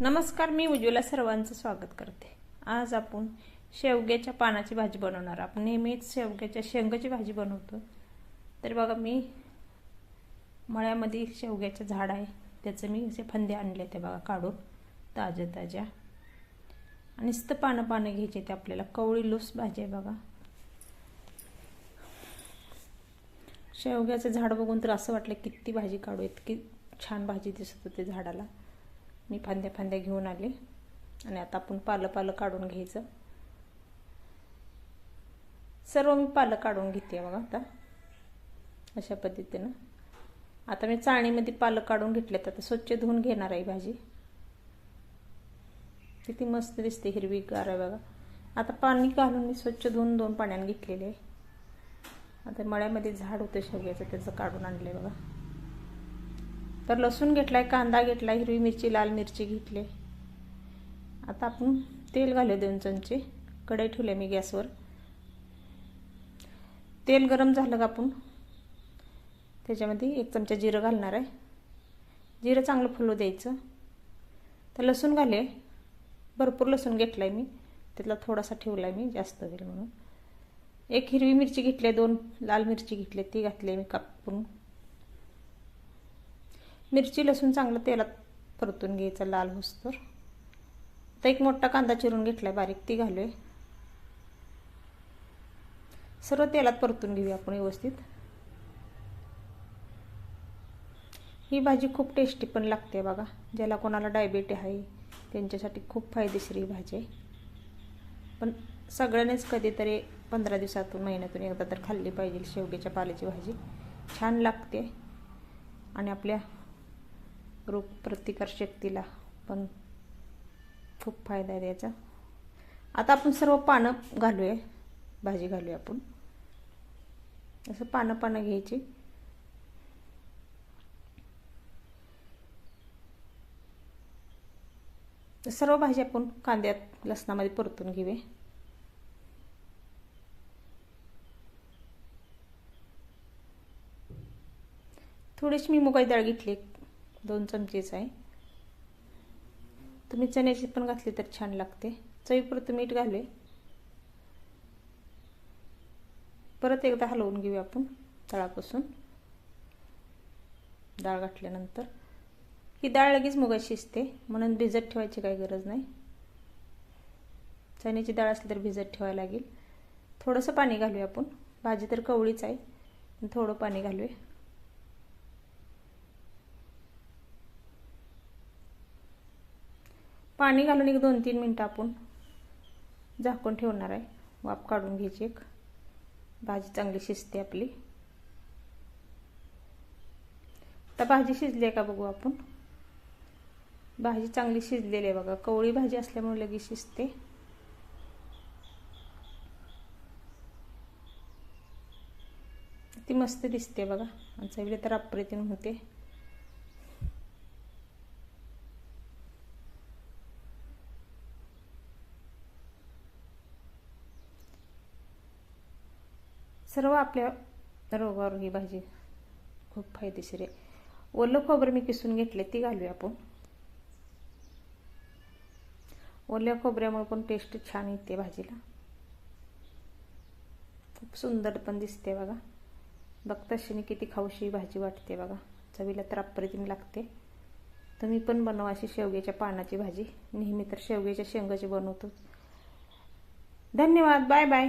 नमस्कार मी उज्ज्वला सर्वांचं स्वागत करते. आज आपण शेवग्याच्या पानाची भाजी बनवणार. आपण नेहमीच शेवग्याच्या शेंगाची भाजी बनवतो. तर बघा मी मळ्यामध्ये शेवग्याचं झाड आहे. त्याचं मी असे फंदे आणले ते बघा काढून. ताज्या ताज्या. आणि नुसतं पानं पानं घ्यायचे ते आपल्याला. कवळी लूस भाजी आहे बघा. शेवग्याचं झाड बघून तर असं वाटलं किती भाजी काढू इतकी छान भाजी दिसत होती झाडाला. मी फांद्या फांद्या घेऊन आले आणि आता आपण पालं पालं काढून घ्यायचं. सर्व मी पालं काढून घेते बघा आता. अशा पद्धतीनं. आता मी चाळणीमध्ये पालं काढून घेतले तर आता स्वच्छ धुवून घेणार आहे भाजी. किती मस्त दिसते हिरवी गार आहे बघा. आता पाणी घालून मी स्वच्छ धुवून दोन पाण्याने घेतलेले आहे. आता मळ्यामध्ये झाड होतं शेवग्याचं त्याचं काढून आणलं आहे बघा. तर लसूण घेतला आहे कांदा घेतला आहे हिरवी मिरची लाल मिरची घेतली. आता आपण तेल घालू दोन चमचे. कढई ठेवले मी गॅसवर. तेल गरम झालं का आपण? त्याच्यामध्ये एक चमचा जिरं घालणार आहे. जिरं चांगलं फुलू द्यायचं. तर लसूण घाले भरपूर लसूण घेतला आहे मी. त्यातला थोडासा ठेवला आहे मी जास्त होईल म्हणून. एक हिरवी मिरची घेतली दोन लाल मिरची घेतली ती घातली मी कापून. मिरची लसूण चांगलं तेलात परतून घ्यायचं लाल होसतर आता एक मोठा कांदा चिरून घेतलाय बारीक ती घालूय. सर्व तेलात परतून घेऊया आपण व्यवस्थित. ही भाजी खूप टेस्टी पण लागते बघा. ज्याला कोणाला डायबेटी आहे त्यांच्यासाठी खूप फायदेशीर ही भाजी आहे. पण सगळ्यांनीच कधीतरी पंधरा दिवसातून महिन्यातून एकदा तर खाल्ली पाहिजे शेवग्याच्या पाल्याची भाजी. छान लागते. आणि आपल्या रोगप्रतिकार शक्तीला पण खूप फायदा आहे त्याचा. आता आपण सर्व पानं घालूया भाजी घालूया आपण. असं पानं पानं घ्यायची. सर्व भाजी आपण कांद्यात लसणामध्ये परतून घेऊया. थोडीशी मी मुगाची डाळ घेतली. दोन चमचेच आहे. तुम्ही चण्याची पण घातली तर छान लागते. चवीपुरतं मीठ घालूया. परत एकदा हलवून घेऊया आपण तळापासून. डाळ घातल्यानंतर. ही डाळ लगेच मुगाची शिजते. म्हणून भिजत ठेवायची काही गरज नाही. चण्याची डाळ असली तर भिजत ठेवायला लागेल. थोडंसं पाणी घालूया आपण. भाजी तर कवळीच आहे. थोडं पाणी घालूया. पाणी घालून एक दोन तीन मिनटं आपण झाकून ठेवणार आहे. वाफ काढून घ्यायची एक. भाजी चांगली शिजते आपली. आता भाजी शिजली आहे का बघू आपण. भाजी चांगली शिजलेली आहे बघा. कवळी भाजी असल्यामुळे लगेच शिजते. ती मस्त दिसते बघा. आणि चवीला तर अप्रतिम होते. सर्व आपल्या रोगावर ही भाजी खूप फायदेशीर आहे. ओलं खोबरं मी किसून घेतले ती घालूया आपण. ओल्या खोबऱ्यामुळे पण टेस्ट छान येते भाजीला. खूप सुंदर पण दिसते बघा. बघताशी किती खाऊशी भाजी वाटते बघा. चवीला तर अप्रतिम लागते. तुम्ही पण बनवा अशी शेवग्याच्या पानाची भाजी. नेहमी तर शेवग्याच्या शेंगाची बनवतो धन्यवाद बाय बाय.